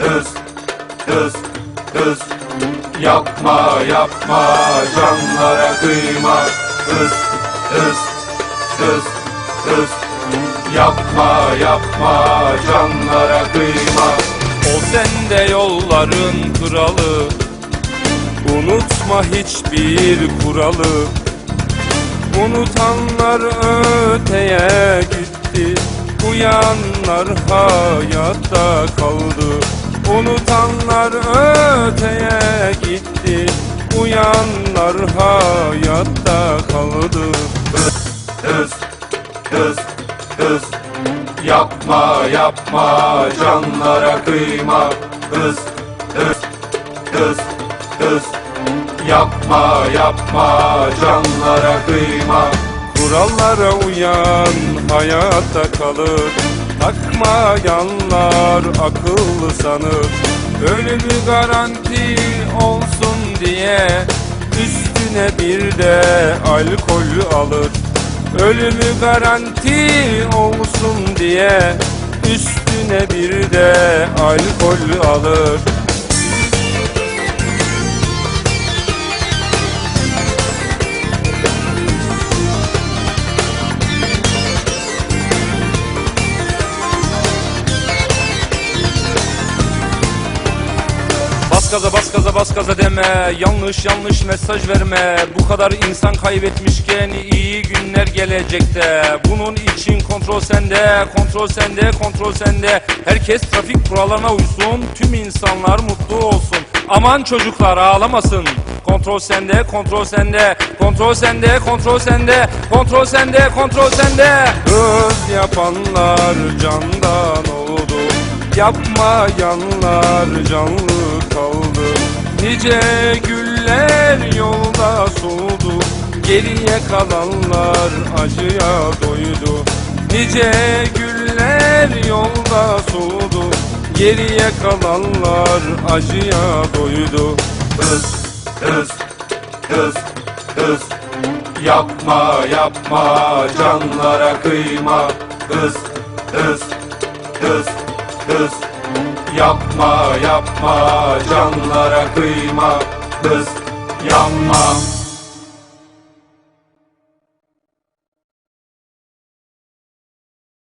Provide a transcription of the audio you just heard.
hız, hız, hız. Yapma, yapma, canlara kıyma. Hız, hız, hız, hız. Yapma, yapma, canlara kıyma. O sende yolların kralı Unutma hiçbir kuralı Unutanlar öteye gitti Uyanlar hayatta kaldı hayatta kaldı hız, hız, hız. Yapma, yapma, canlara kıyma. Hız, hız, hız, hız. Yapma, yapma, canlara kıyma. Kurallara uyan hayatta kalır Takmayanlar akıllı sanır Ölümü garanti olsun diye Üstüne bir de alkol alır. Ölümü garanti olsun diye Üstüne bir de alkol alır Bas gaza bas gaza bas gaza deme. Yanlış yanlış mesaj verme. Bu kadar insan kaybetmişken iyi günler gelecekte. Bunun için kontrol sende Kontrol sende kontrol sende. Herkes trafik kurallarına uysun Tüm insanlar mutlu olsun. Aman çocuklar ağlamasın. Kontrol sende kontrol sende. Kontrol sende kontrol sende. Kontrol sende kontrol sende. Hız yapanlar candan oldu. Yapmayanlar canlı kaldı Nice güller yolda soldu Geriye kalanlar acıya doydu Nice güller yolda soldu Geriye kalanlar acıya doydu Hız, hız, hız, hız. Yapma, yapma, canlara kıyma. Hız, hız, hız, hız. Yapma, yapma, canlara kıyma. Hız, yanma.